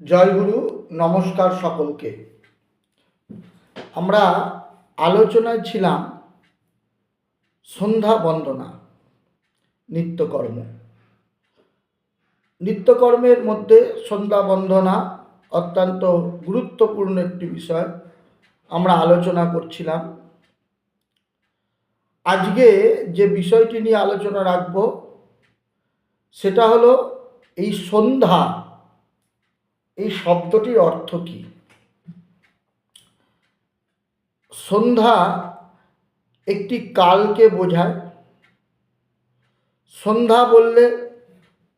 জয়গুরু, নমস্কার সকলকে। আমরা আলোচনায় ছিলাম সন্ধ্যা বন্দনা, নিত্যকর্ম। নিত্যকর্মের মধ্যে সন্ধ্যা বন্দনা অত্যন্ত গুরুত্বপূর্ণ একটি বিষয়। আমরা আলোচনা করছিলাম। আজকে যে বিষয়টি নিয়ে আলোচনা রাখব, সেটা হলো এই সন্ধ্যা এই শব্দটির অর্থ কি? সন্ধ্যা একটি কালকে বোঝায়। সন্ধ্যা বললে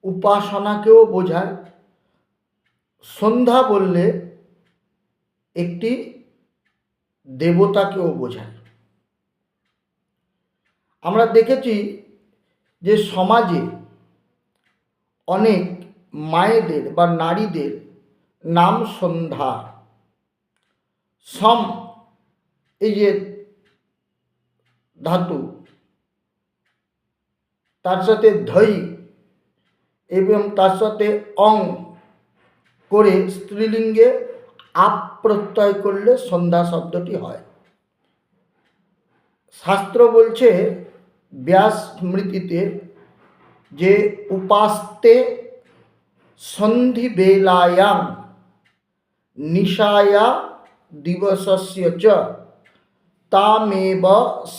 উপাসনাকেও বোঝায়। সন্ধ্যা বললে একটি দেবতাকেও বোঝায়। আমরা দেখেছি যে সমাজে অনেক মায়েদের বা নারীদের নাম সন্ধ্যা। সম, এই যে ধাতু, তার সাথে ধৈ এবং তার সাথে অং করে স্ত্রীলিঙ্গে আপ প্রত্যয় করলে সন্ধ্যা শব্দটি হয়। শাস্ত্র বলছে ব্যাস স্মৃতিতে যে উপাস্তে সন্ধি বেলায়াং নিশায়া দিবসস্য চ তামেব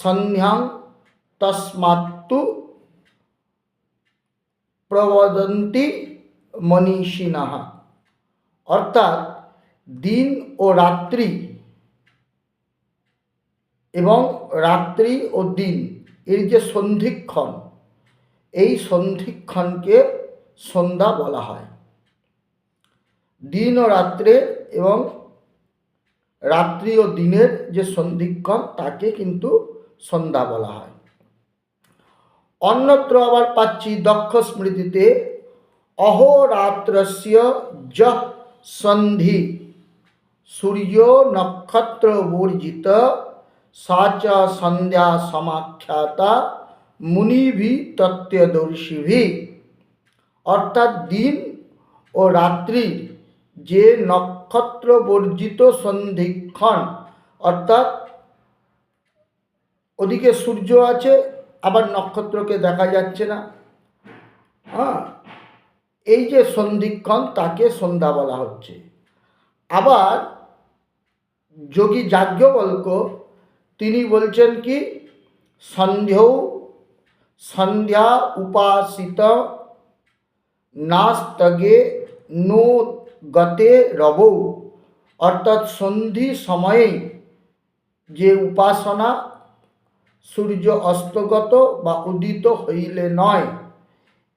সন্ধ্যাং তস্মাত্তু প্রবদন্তি মনীষিণঃ অর্থাৎ দিন ও রাত্রি এবং রাত্রি ও দিন এর যে সন্ধিক্ষণ এই সন্ধিক্ষণকে সন্ধ্যা বলা হয় দিন ও রাত্রে এবং রাত্রি ও দিনের যে সন্ধিক্ষণ, তাকে কিন্তু সন্ধ্যা বলা হয়। অন্যত্র আবার পাচ্ছি দক্ষ স্মৃতিতে অহোরাত্রস্য য সন্ধি, সূর্য নক্ষত্র বর্জিত, সা চ সন্ধ্যা সমাখ্যাতা, মুনিভি তত্ত্বদর্শিভি। অর্থাৎ দিন ও রাত্রি যে নক্ষত্র বর্জিত সন্ধিক্ষণ। অর্থাৎ ওদিকে সূর্য আছে, আবার নক্ষত্রকে দেখা যাচ্ছে না। হ্যাঁ এই যে সন্ধিক্ষণ, তাকে সন্ধ্যা বলা হচ্ছে। আবার যোগী যাজ্ঞবল্ক, তিনি বলছেন কি সন্ধ্যেও সন্ধ্যা উপাসিত নাস্তগে নো গতে রবৌ। অর্থাৎ সন্ধি সময়ে যে উপাসনা সূর্য অস্তগত বা উদিত হইলে নয়,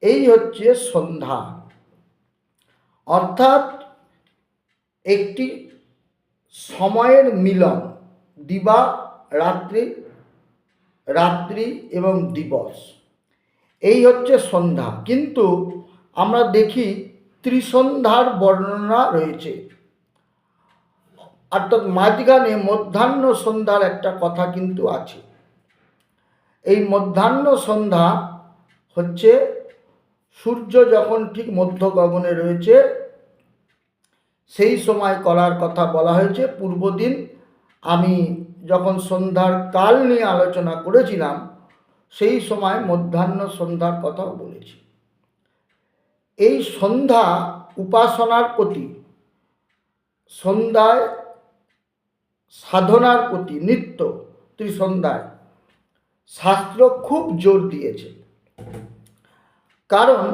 এই হচ্ছে সন্ধ্যা। অর্থাৎ একটি সময়ের মিলন, দিবা, রাত্রি রাত্রি এবং দিবস। এই হচ্ছে সন্ধ্যা। কিন্তু আমরা দেখি ত্রিসন্ধ্যার বর্ণনা রয়েছে। অর্থাৎ মাঝখানে মধ্যাহ্ন সন্ধ্যার একটা কথা কিন্তু আছে। এই মধ্যাহ্ন সন্ধ্যা হচ্ছে সূর্য যখন ঠিক মধ্য গগনে রয়েছে, সেই সময় করার কথা বলা হয়েছে। পূর্বদিন আমি যখন সন্ধ্যার কাল নিয়ে আলোচনা করেছিলাম, সেই সময় মধ্যাহ্ন সন্ধ্যার কথাও বলেছি। এই সন্ধ্যা উপাসনার প্রতি, সন্ধ্যায় সাধনার প্রতি, নিত্য ত্রিসন্ধ্যায় শাস্ত্র খুব জোর দিয়েছে। কারণ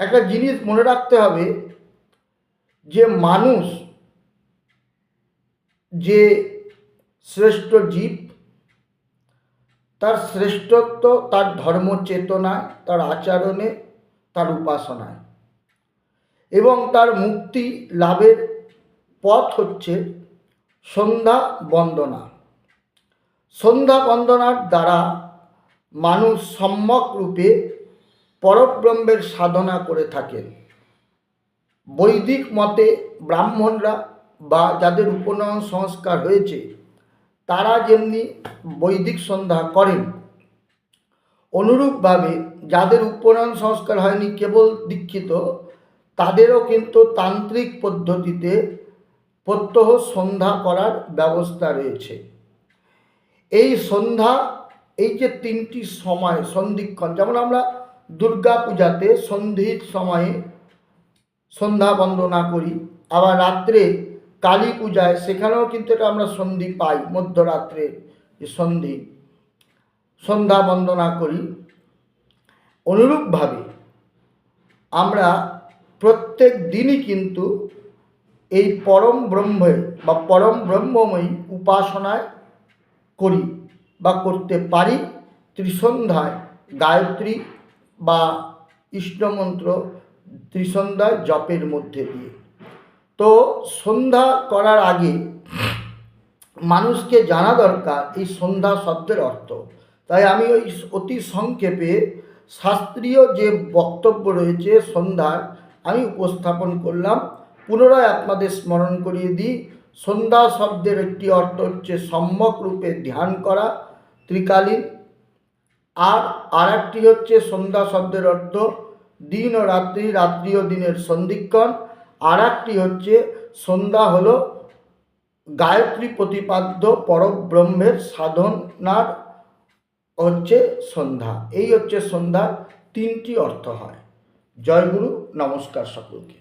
একটা জিনিস মনে রাখতে হবে যে মানুষ যে শ্রেষ্ঠ জীব তার শ্রেষ্ঠত্ব, তার ধর্ম চেতনায় তার আচরণে, তার উপাসনায়। এবং তার মুক্তি লাভের পথ হচ্ছে সন্ধ্যা বন্দনা। সন্ধ্যা বন্দনার দ্বারা মানুষ সম্যক রূপে পরব্রহ্মের সাধনা করে থাকেন। বৈদিক মতে ব্রাহ্মণরা বা যাদের উপনয়ন সংস্কার হয়েছে তারা যেমনি বৈদিক সন্ধ্যা করেন, অনুরূপভাবে যাদের উপনয়ন সংস্কার হয়নি, কেবল দীক্ষিত, তাদেরও কিন্তু তান্ত্রিক পদ্ধতিতে প্রত্যহ সন্ধ্যা করার ব্যবস্থা রয়েছে। এই সন্ধ্যা, এই যে তিনটি সময় সন্ধিক্ষণ, যেমন আমরা দুর্গা পূজাতে সন্ধির সময়ে সন্ধ্যা বন্দনা করি, আবার রাত্রে কালী পূজায়, সেখানেও কিন্তু এটা আমরা সন্ধি পাই, মধ্যরাত্রে যে সন্ধি। সন্ধ্যা বন্দনা করি। অনুরূপভাবে আমরা প্রত্যেক দিনই কিন্তু এই পরম ব্রহ্মের বা পরম ব্রহ্মময়ী উপাসনায় করি বা করতে পারি। ত্রিসন্ধ্যায় গায়ত্রী বা ইষ্টমন্ত্র ত্রিসন্ধ্যায় জপের মধ্যে দিয়ে। তো সন্ধ্যা করার আগে মানুষকে জানা দরকার এই সন্ধ্যা শব্দের অর্থ। তাই আমি ওই অতি সংক্ষেপে শাস্ত্রীয় যে বক্তব্য রয়েছে সন্ধ্যার, আমি উপস্থাপন করলাম। পুনরায় আপনাদের স্মরণ করিয়ে দিই। সন্ধ্যা শব্দের একটি অর্থ হচ্ছে সম্যক রূপে ধ্যান করা, ত্রিকালীন। আর আর একটি হচ্ছে সন্ধ্যা শব্দের অর্থ দিন ও রাত্রি রাত্রি ও দিনের সন্ধিক্ষণ। আর একটি হচ্ছে, সন্ধ্যা হলো গায়ত্রী প্রতিপাদ্য পরব্রহ্মের সাধনার হচ্ছে সন্ধ্যা। এই হচ্ছে সন্ধ্যার তিনটি অর্থ হয়। জয়গুরু নমস্কার সকলকে।